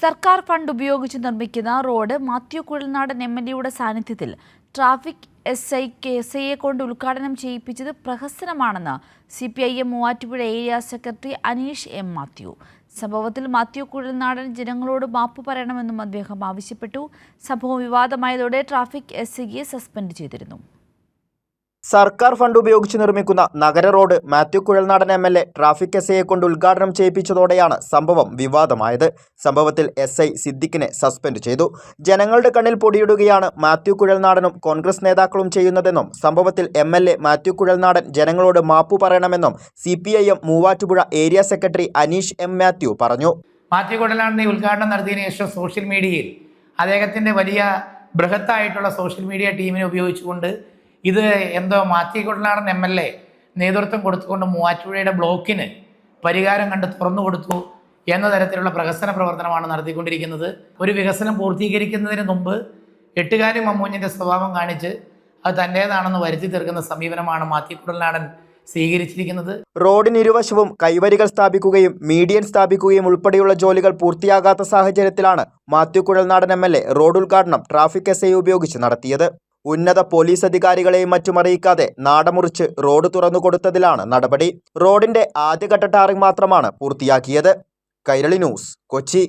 സർക്കാർ ഫണ്ട് ഉപയോഗിച്ച് നിർമ്മിക്കുന്ന road Mathew Kuzhalnadan M L എയുടെ സാന്നിധ്യത്തിൽ ട്രാഫിക് എസ് ഐ എസ് ഐയെ കൊണ്ട് ഉദ്ഘാടനം ചെയ്യിപ്പിച്ചത് പ്രഹസനമാണെന്ന് C P I M Muvattupuzha area secretary Aneesh M Mathew. സംഭവത്തിൽ മാത്യു കുഴൽനാടൻ ജനങ്ങളോട് മാപ്പ് പറയണമെന്നും അദ്ദേഹം ആവശ്യപ്പെട്ടു. സംഭവം വിവാദമായതോടെ ട്രാഫിക് എസ് ഐയെ സസ്പെൻഡ് ചെയ്തിരുന്നു. സർക്കാർ ഫണ്ട് ഉപയോഗിച്ച് നിർമ്മിക്കുന്ന നഗര road Mathew Kuzhalnadan M L A traffic S ഐയെ കൊണ്ട് ഉദ്ഘാടനം ചെയ്യിപ്പിച്ചതോടെയാണ് സംഭവം വിവാദമായത്. സംഭവത്തിൽ എസ് ഐ സിദ്ദിഖിനെ സസ്പെൻഡ് ചെയ്തു. ജനങ്ങളുടെ കണ്ണിൽ പൊടിയിടുകയാണ് മാത്യു കുഴൽനാടനും കോൺഗ്രസ് നേതാക്കളും ചെയ്യുന്നതെന്നും സംഭവത്തിൽ M L A Mathew Kuzhalnadan ജനങ്ങളോട് മാപ്പു പറയണമെന്നും C P I M Muvattupuzha area secretary Aneesh M Mathew പറഞ്ഞു. മാത്യു കുഴൽനാടൻ ഉദ്ഘാടനം നടത്തിയതിനു ശേഷം സോഷ്യൽ മീഡിയയിൽ അദ്ദേഹത്തിന്റെ വലിയ ബൃഹത്തായിട്ടുള്ള സോഷ്യൽ മീഡിയ ടീമിനെ ഉപയോഗിച്ചുകൊണ്ട് ഇത് എന്തോ Mathew Kuzhalnadan M L A നേതൃത്വം കൊടുത്തുകൊണ്ട് മൂവാറ്റുപുഴയുടെ ബ്ലോക്കിന് പരിഹാരം കണ്ട് തുറന്നു കൊടുത്തു എന്ന തരത്തിലുള്ള പ്രഹസന പ്രവർത്തനമാണ് നടത്തിക്കൊണ്ടിരിക്കുന്നത്. ഒരു വികസനം പൂർത്തീകരിക്കുന്നതിന് മുമ്പ് എട്ടുകാലി മമ്മൂഞ്ഞിന്റെ സ്വഭാവം കാണിച്ച് അത് തന്റേതാണെന്ന് വരുത്തി തീർക്കുന്ന സമീപനമാണ് മാത്യു കുടലാടൻ സ്വീകരിച്ചിരിക്കുന്നത്. റോഡിനിരുവശവും കൈവരികൾ സ്ഥാപിക്കുകയും മീഡിയൻ സ്ഥാപിക്കുകയും ഉൾപ്പെടെയുള്ള ജോലികൾ പൂർത്തിയാകാത്ത സാഹചര്യത്തിലാണ് Mathew Kuzhalnadan M L A road ഉദ്ഘാടനം ട്രാഫിക് എസ് ഐ ഉപയോഗിച്ച് നടത്തിയത്. ഉന്നത പോലീസ് അധികാരികളെയും മറ്റും അറിയിക്കാതെ നാടമുറിച്ച് റോഡ് തുറന്നു കൊടുത്തതിലാണ് നടപടി. റോഡിന്റെ ആദ്യഘട്ട ടാറിംഗ് മാത്രമാണ് പൂർത്തിയാക്കിയത്. കൈരളി ന്യൂസ് കൊച്ചി.